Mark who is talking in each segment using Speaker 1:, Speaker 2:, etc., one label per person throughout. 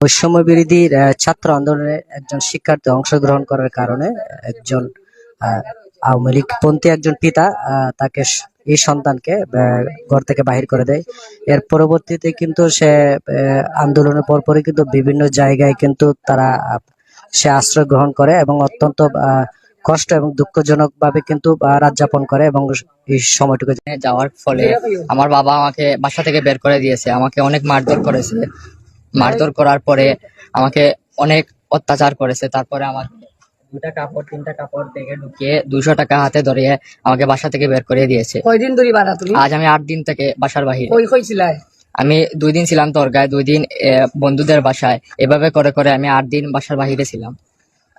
Speaker 1: বৈষম্য বিরোধী ছাত্র আন্দোলনে একজন শিক্ষার্থী অংশগ্রহণ করার কারণে একজন আওয়ামী লীগ পন্থী একজন পিতা তাকে এই সন্তানকে ঘর থেকে বাহির করে দেয়। এর পরবর্তীতে কিন্তু সে আন্দোলনের পরপরই কিন্তু বিভিন্ন জায়গায় কিন্তু তারা সে আশ্রয় গ্রহণ করে এবং অত্যন্ত কষ্ট এবং দুঃখজনক ভাবে কিন্তু রাত যাপন করে এবং এই সময়টুকু
Speaker 2: যাওয়ার ফলে আমার বাবা আমাকে বাসা থেকে বের করে দিয়েছে। আমাকে অনেক মারধর করেছে। মারধর করার পরে আমাকে অনেক অত্যাচার করেছে। তারপরে আমাকে দুটা কাপড় তিনটা কাপড় দেখে ঢুকিয়ে দুইশো টাকা হাতে ধরিয়ে আমাকে বাসা থেকে বের করে দিয়েছে।
Speaker 3: কয়দিন ধরে বাড়া তুমি?
Speaker 2: আজ আমি আট দিন থেকে বাসার বাহিরে।
Speaker 3: কই কইছিলাই
Speaker 2: আমি দুই দিন ছিলাম তরগায় দুই দিন বন্ধুদের বাসায়। এভাবে করে করে আমি আট দিন বাসার বাহিরে ছিলাম।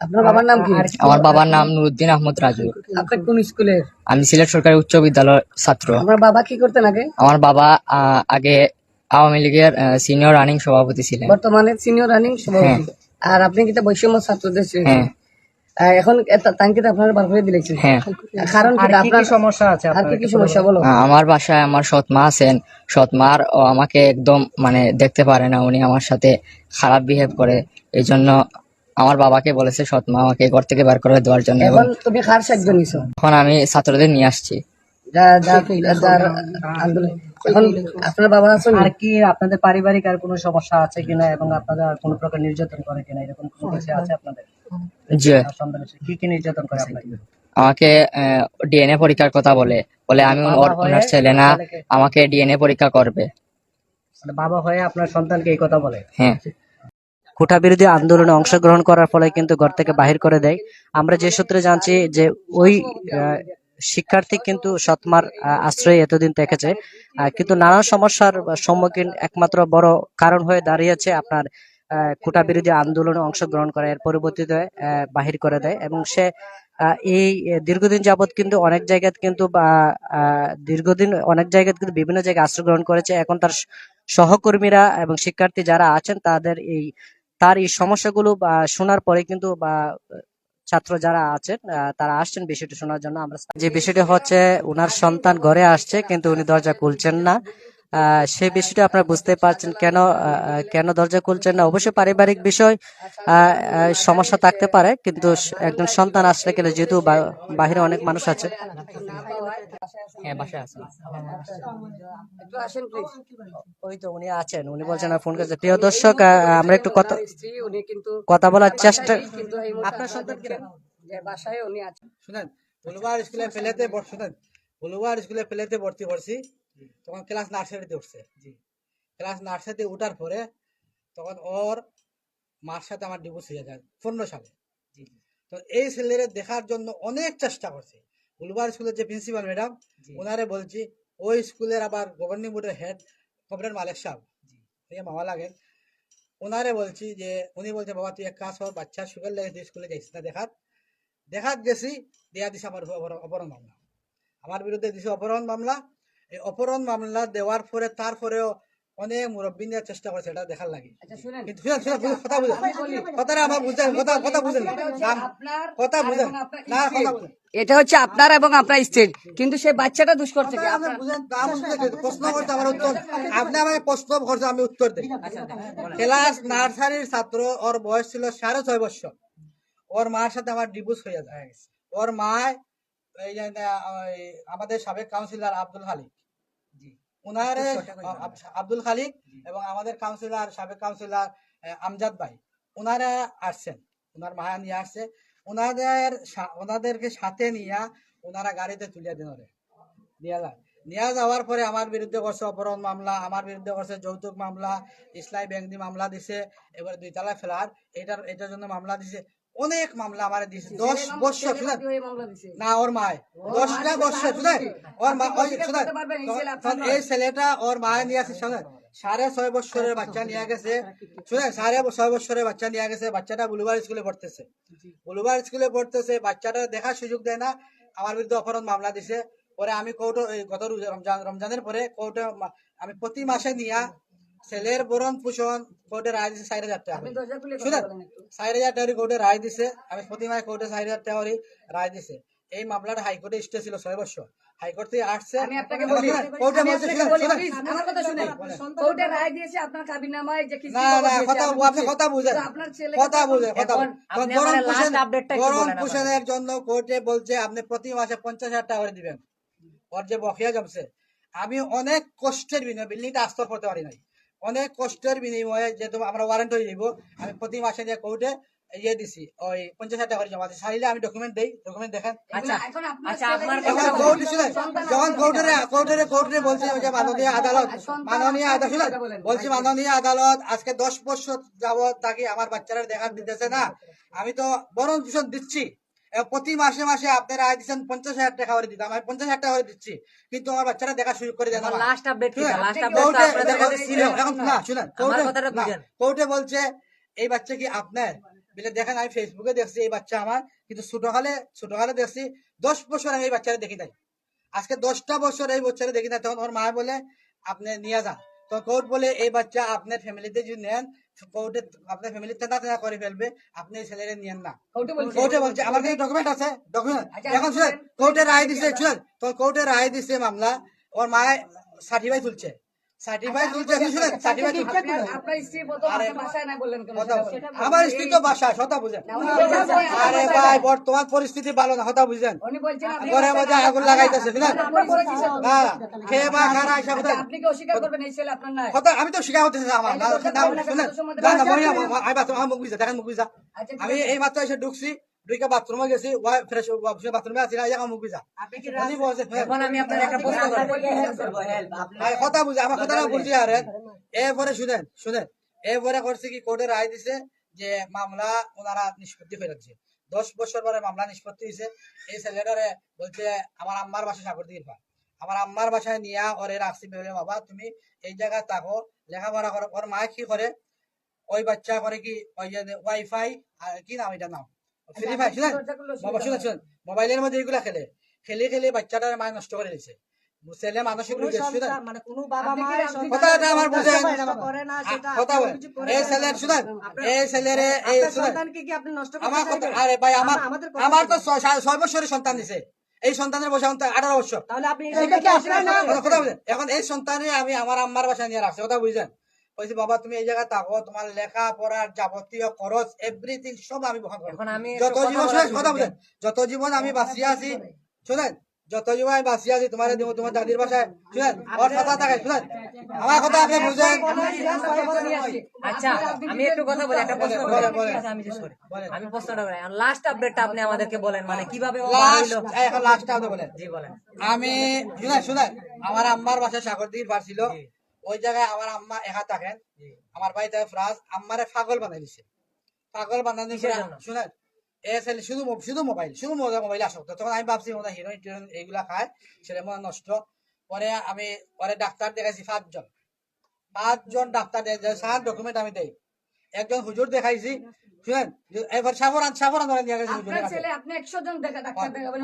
Speaker 3: আপনার বাবার নাম কি?
Speaker 2: আমার বাবার নাম নুরুদ্দিন আহমদ রাজু।
Speaker 3: আপনি কোন স্কুলের?
Speaker 2: আমি সিলেট সরকারি উচ্চ বিদ্যালয়ের ছাত্র।
Speaker 3: আপনার বাবা কি করতেন আগে?
Speaker 2: আমার বাবা আগে আওয়ামী লীগের সিনিয়র রানিং সভাপতি ছিলেন।
Speaker 3: বর্তমানে সিনিয়র রানিং সভাপতি। আর আপনি কি বৈষম্য ছাত্রদের ছিলেন?
Speaker 2: হ্যাঁ
Speaker 3: এখন তাঙ্কিতে আপনার বার করে দিলেছেন।
Speaker 2: হ্যাঁ।
Speaker 3: কারণ আপনার সমস্যা আছে আর কি সমস্যা বলো
Speaker 2: আমার বাসায় আমার সৎ মা আছেন। সৎ মার ও আমাকে একদম মানে দেখতে পারে না। উনি আমার সাথে খারাপ বিহেভ করে। এই জন্য আমার বাবাকে বলেছে সৎ মা আমাকে ঘর থেকে বের করে দেওয়ার জন্য।
Speaker 3: এখন তুমি কার সাহায্য নিছো
Speaker 2: এখন আমি ছাত্রদের নিয়ে আসছি।
Speaker 3: যা যা যার আন্দোলন এখন আপনার বাবা আছেন?
Speaker 1: আর কি আপনাদের পারিবারিক আর কোনো সমস্যা আছে কিনা এবং কোনো প্রকার নির্যাতন করে কিনা এরকম কোনো কিছু আছে আপনাদের? কি কি নির্যাতন করে
Speaker 2: আমাকে ডিএনএ পরীক্ষার কথা বলে। বলে আমি ওর ওনার ছেলে না আমাকে ডিএনএ পরীক্ষা করবে।
Speaker 1: বাবা হয়ে আপনার সন্তানকে এই কথা বলে?
Speaker 2: হ্যাঁ।
Speaker 1: কোটা বিরোধী আন্দোলনে অংশগ্রহণ করার ফলে কিন্তু ঘর থেকে বাহির করে দেয়। আমরা যে সূত্রে জানছি যে ওই শিক্ষার্থী কিন্তু সৎমার আশ্রয়ে এতদিন আহ, কিন্তু নানা সমস্যার সম্মুখীন একমাত্র বড় কারণ হয়ে দাঁড়িয়েছে আপনার কোটা বিরোধী আন্দোলনে অংশগ্রহণ করে এর পরবর্তীতে বাহির করে দেয় এবং সে এই দীর্ঘদিন যাবৎ কিন্তু অনেক জায়গায় কিন্তু বা দীর্ঘদিন অনেক জায়গায় কিন্তু বিভিন্ন জায়গায় আশ্রয় গ্রহণ করেছে। এখন তার সহকর্মীরা এবং শিক্ষার্থী যারা আছেন তাদের এই তার এই সমস্যাগুলো বা শোনার পরে কিন্তু বা ছাত্র যারা আছেন তারা আসছেন বিষয়টি শোনার জন্য। আমরা যে বিষয়টি হচ্ছে ওনার সন্তান ঘরে আসছে, কিন্তু উনি দরজা খুলছেন না। আহ, সেই বিষয়টি আপনারা বুঝতে পারছেন কেন কেন দরজা খুলছেন না। অবশ্যই পারিবারিক বিষয় সমস্যা থাকতে পারে কিন্তু একজন সন্তান আসলে গেলে যেহেতু বাহিরে অনেক মানুষ আছে।
Speaker 2: হ্যাঁ বাসায় আছে।
Speaker 3: একটু আসেন প্লিজ
Speaker 1: ওই তো উনি আছেন উনি বলছেন ফোন করেছে। প্রিয় দর্শক আহ, আমরা একটু কথা কথা বলার চেষ্টা
Speaker 3: কিন্তু
Speaker 1: আপনার সন্তান
Speaker 3: বাসায় উনি আছেন।
Speaker 4: শুনেন বলুবার স্কুলে ফেলেতে শুনেন। স্কুলে ফেলেতে ভর্তি করছি তখন ক্লাস নার্সারিতে উঠছে। জি। ক্লাস নার্সারিতে উঠার পরে তখন ওর মার সাথে আমার ডিভোর্স হয়ে যায় পনেরো সালে। তো এই ছেলেরে দেখার জন্য অনেক চেষ্টা করছে। বলুবার স্কুলের যে প্রিন্সিপাল ম্যাডাম ওনারে বলছি ওই স্কুলের আবার গভর্নিং বোর্ডের হেড কমরেড মালিক সাহেব ঠিক মামা লাগেন। ওনারে বলছি যে উনি বলছে বাবা তুই এক কাজ কর বাচ্চা সুগার লেগে তুই স্কুলে যাইছিস না দেখার। দেখাত গেছি দেয়া দিছে আমার অপহরণ মামলা। আমার বিরুদ্ধে দিছে অপহরণ মামলা এই অপহরণ মামলা দেওয়ার পরে তারপরেও অনেক মুরব্বী নেওয়ার চেষ্টা করেছে এটা দেখার লাগে।
Speaker 3: আচ্ছা
Speaker 4: কিন্তু শুনেন বুঝেন, কথা বুঝেন। কথাটা আমার বুঝেন কথা কথা বুঝেন। কথা বুঝেন। না কথা বুঝেন।
Speaker 3: এটা হচ্ছে আপনার এবং আপনার স্টেট কিন্তু সে বাচ্চাটা দুষ করছে কি?
Speaker 4: আপনি বুঝেন তা বুঝতে কি? প্রশ্ন করতে আমার উত্তর আপনি আমাকে প্রশ্ন করছে আমি উত্তর দিই। ক্লাস নার্সারির ছাত্র ওর বয়স ছিল সাড়ে ছয় বছর। ওর মার সাথে আমার ডিভোর্স হয়ে যায় ওর মা এই যে আমাদের সাবেক কাউন্সিলর আব্দুল খালিক। ওনারে আব্দুল খালিক এবং আমাদের কাউন্সিলর সাবেক কাউন্সিলর আমজাদ ভাই ওনারা আসছেন। ওনার মায়া নিয়ে আসছে। ওনাদের ওনাদেরকে সাথে নিয়ে ওনারা গাড়িতে তুলে দিন ওরে। নিয়ে যায়। নিয়ে যাওয়ার পরে আমার বিরুদ্ধে করছে অপহরণ মামলা আমার বিরুদ্ধে করছে যৌতুক মামলা ইসলাই ব্যাংক মামলা দিছে এবার দুই তালা ফেলার এটার এটার জন্য মামলা দিছে। অনেক মামলা আমার দিছে। দশ বছর শুনেন না ওর মায়। দশটা বছর শুনেন ওর মা শুনেন এই ছেলেটা ওর মায় নিয়ে আসে শুনেন? সাড়ে ছয় বছরের বাচ্চা নিয়ে গেছে। শুনেন সাড়ে ছয় বছরের বাচ্চা নিয়ে গেছে। বাচ্চাটা বুলুবার স্কুলে পড়তেছে। বুলুবার স্কুলে পড়তেছে। বাচ্চাটা দেখার সুযোগ দেয় না। আমার বিরুদ্ধে অপহরণ মামলা দিছে। পরে আমি কোর্টে গত রমজান রমজানের পরে কোর্টে আমি প্রতি মাসে নিয়া ছেলের বরণ পোষণ কোর্টে রায় দিছে চার হাজার টাকা শুনেন
Speaker 3: বলেন।
Speaker 4: চার হাজার টাকা কোর্টে রায় দিছে আমি প্রতি মাসে কোর্টে চার হাজার টাকা রায় দিছে। এই মামলাটা হাইকোর্টে স্টে ছিল ছয় বছর। হাইকোর্ট থেকে আসছে
Speaker 3: আমি আপনাকে বলি
Speaker 4: কোর্টে বলছে
Speaker 3: আমার কথা শুনে কোর্টে রায় দিয়েছে আপনার কাবিনামায় যে কিস্তি
Speaker 4: না না কথা
Speaker 3: আপনি
Speaker 4: কথা বুঝেন।
Speaker 3: আপনার ছেলে
Speaker 4: কথা বুঝেন কথা।
Speaker 2: আপনি
Speaker 4: গরম পোষণ-
Speaker 2: বলেন আমাকে।
Speaker 4: পোষণের জন্য কোর্টে বলছে আপনি প্রতি মাসে পঞ্চাশ হাজার টাকা করে দিবেন। ওর যে বকেয়া জমছে। আমি অনেক কষ্টের বিনিময়ে বিল্ডিংটা আস্তর করতে পারি নাই। অনেক কষ্টের বিনিময়ে যেহেতু আমরা ওয়ারেন্ট হয়ে যাব আমি প্রতি মাসে যে কোর্টে ইয়ে দিছি ওই পঞ্চাশ হাজার টাকা করে জমা দিচ্ছি চাইলে আমি ডকুমেন্ট দেই ডকুমেন্ট দেখেন।
Speaker 2: আচ্ছা আচ্ছা
Speaker 4: যখন কোর্টের কোর্টের কোর্টে বলছে যে মাননীয় আদালত মাননীয় আদালত। বলছি মাননীয় আদালত আজকে দশ বছর যাবৎ তাকে আমার বাচ্চারা দেখা দিতেছে না। আমি তো বরং দূষণ দিচ্ছি। প্রতি মাসে মাসে আপনারা আয় দিচ্ছেন পঞ্চাশ হাজার টাকা করে দিতাম আমি পঞ্চাশ হাজার টাকা করে দিচ্ছি কিন্তু আমার বাচ্চারা দেখা শুরু করে দেন।
Speaker 2: লাস্ট আপডেট লাস্ট আপডেট
Speaker 4: কোর্টে বলছে এই বাচ্চা কি আপনার? বলে দেখেন আমি ফেসবুকে দেখছি এই বাচ্চা আমার কিন্তু ছোটকালে ছোটকালে দেখছি দশ বছর আমি এই বাচ্চারা দেখি নাই। আজকে দশটা বছর এই বাচ্চারা দেখি নাই। তখন ওর মা বলে আপনি নিয়ে যান। তো কোর্ট বলে এই বাচ্চা আপনার ফ্যামিলিতে যদি নেন কোর্টে আপনার ফ্যামিলি তেনা তেনা করে ফেলবে আপনি এই ছেলেরে নিয়েন না।
Speaker 3: কোর্টে বলছে।
Speaker 4: আমার কাছে ডকুমেন্ট আছে ডকুমেন্ট
Speaker 3: আচ্ছা,
Speaker 4: এখন
Speaker 3: আপনি
Speaker 4: শুনেন কোর্টে রায় দিছে শুনেন তো কোর্টে রায় দিছে মামলা ওর মায়ে সার্টিফাই তুলছে। আমার স্ত্রী তো বাসা বুঝেন। আরে ভাই বর্তমান পরিস্থিতি ভালো না বুঝেন। ঘরে মধ্যে আগুন লাগাইতেছে আমি তো হতেছে আমার দেখেন মুখ বুঝা।
Speaker 3: আচ্ছা,
Speaker 4: আমি এই মাত্র এসে ঢুকছি ঢুকে বাথরুমে গেছি ওয়াই ফ্রেশ বাথরুমে আছি না মুখ হ্যাঁ।
Speaker 2: এখন আমি আপনার একটা প্রশ্ন করব
Speaker 4: কথা বুঝে আমার কথাটা বুঝি আরে। এরপরে শুনেন শুনেন। এরপরে করছে কি কোর্টে রায় দিছে যে মামলা ওনারা নিষ্পত্তি করে রাখছে দশ বছর পরে মামলা নিষ্পত্তি হয়েছে। এই ছেলেটারে বলছে আমার আম্মার বাসায় সাগর দিকে পা। আমার আম্মার বাসায় নিয়া ওরে রাখছি বলে বাবা তুমি এই জায়গায় থাকো লেখাপড়া করো। ওর মা কি করে? ওই বাচ্চা করে কি ওই যে ওয়াইফাই কি নাম এটা নাম? ফ্রি ফায়ার শুনেন বাবা শুনেন শুনেন মোবাইলের মধ্যে এগুলা খেলে খেলে খেলে বাচ্চাটার মায় নষ্ট করে দিয়েছে। ছেলে মানসিক রোগে
Speaker 1: মানে কোনো বাবা মা
Speaker 3: কি রাখবেন?
Speaker 4: আমার বুঝেন
Speaker 1: করে না সেটা
Speaker 4: কথা বলেন। এই ছেলের শুনেন এই ছেলের এই
Speaker 1: আপনার
Speaker 4: শুনেন।
Speaker 1: কি আপনি নষ্ট করতে
Speaker 4: আমার কথা আরে ভাই আমার
Speaker 1: আমরা- আমাদের কথা
Speaker 4: আমার তো বছরের সন্তান দিছে। এই সন্তানের বয়স এখন বছর।
Speaker 1: তাহলে আপনি
Speaker 3: এটা কি আপনার না?
Speaker 4: কথা- কথা এখন এই সন্তানে আমি আমার আম্মার বাসায় নিয়ে রাখছি কথা বুঝছেন? বলছি বাবা তুমি এই জায়গায় থাকো তোমার লেখা পড়ার যাবতীয় খরচ এভরিথিং সব আমি বহন করব।
Speaker 2: এখন আমি
Speaker 4: যত জীবন কথা বুঝেন যত জীবন আমি বাঁচিয়ে আছি শুনেন যত জীবন আমি বাঁচিয়ে আছি তোমার দিব তোমার দাদির বাসায় শুনেন ওর কথা থাকে শুনেন। আমার কথা আপনি বুঝেন।
Speaker 2: আচ্ছা আমি একটু কথা বলি একটা প্রশ্ন করি।
Speaker 4: বলেন, বলেন।
Speaker 2: আমি শেষ করি। আমি প্রশ্নটা করি। লাস্ট আপডেটটা আপনি আমাদেরকে বলেন মানে কীভাবে ও
Speaker 4: লাস্ট? এখন লাস্টটা আপনি বলেন।
Speaker 2: জি বলেন।
Speaker 4: আমি শুনেন শুনেন আমার আম্মার বাসায় সাগর বার ছিল। ওই জায়গায় আমার আম্মা একা থাকেন। আমার তাই ফ্রাজ আম্মারে পাগল বানাই দিছে। পাগল
Speaker 2: কিসের জন্য?
Speaker 4: শুনেন এ ছেলে শুধু শুধু মোবাইল শুধু মোবাইল আসক্ত তখন আমি ভাবছি মনে হিরোইন টিরোইন এইগুলা খায় ছেলে মনে নষ্ট। পরে আমি পরে ডাক্তার দেখাইছি পাঁচজন। পাঁচজন ডাক্তার সাত ডকুমেন্ট আমি দেই। একজন হুজুর দেখাইছি শুনেন এবার সাফরান সাফরান ধরে নিয়ে গেছে কাছে।
Speaker 3: ছেলে আপনি একশো জন দেখা ডাক্তার দেখাবেন।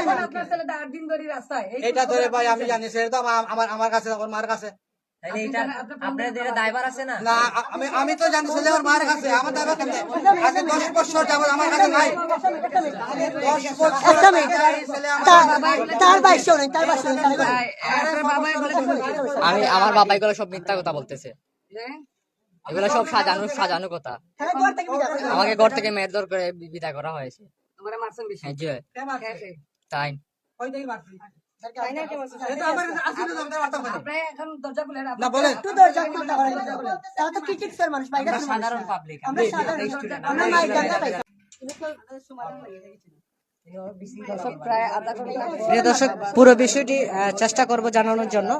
Speaker 3: এখন আপনার ছেলে দিন ধরে রাস্তায় খবর
Speaker 4: ধরে ভাই আমি জানি সেটা আমার আমার আমার কাছে ওর মার কাছে।
Speaker 2: তাহলে এটা
Speaker 3: জানেন, আপনার ফোন
Speaker 2: আপনাদের
Speaker 3: নাম্বার
Speaker 2: আছে না?
Speaker 4: না আমি আমি তো জানি ছেলে ওর মার কাছে আমার দাদা কেমনে? আজকে দশ বছর যাবত আমার কাছে নাই। দশ বছর এই ছেলে
Speaker 5: তার ভাই শোনেন তার ভাই শোনেন তার ভাই
Speaker 3: আপনার বাবাই
Speaker 2: আমি আমার এগুলো সব মিথ্যা কথা বলতেছে। এগুলো সব সাজানো সাজানো কথা। আমাকে ঘর থেকে মেয়ের দর করে বিদায় করা হয়েছে।
Speaker 3: আমারে মারছেন বেশি।
Speaker 2: হ্যাঁ জি। তাই।
Speaker 4: মারছি
Speaker 3: প্রায় আধা ঘণ্টা
Speaker 1: প্রিয় দর্শক পুরো বিষয়টি চেষ্টা করব জানানোর জন্য।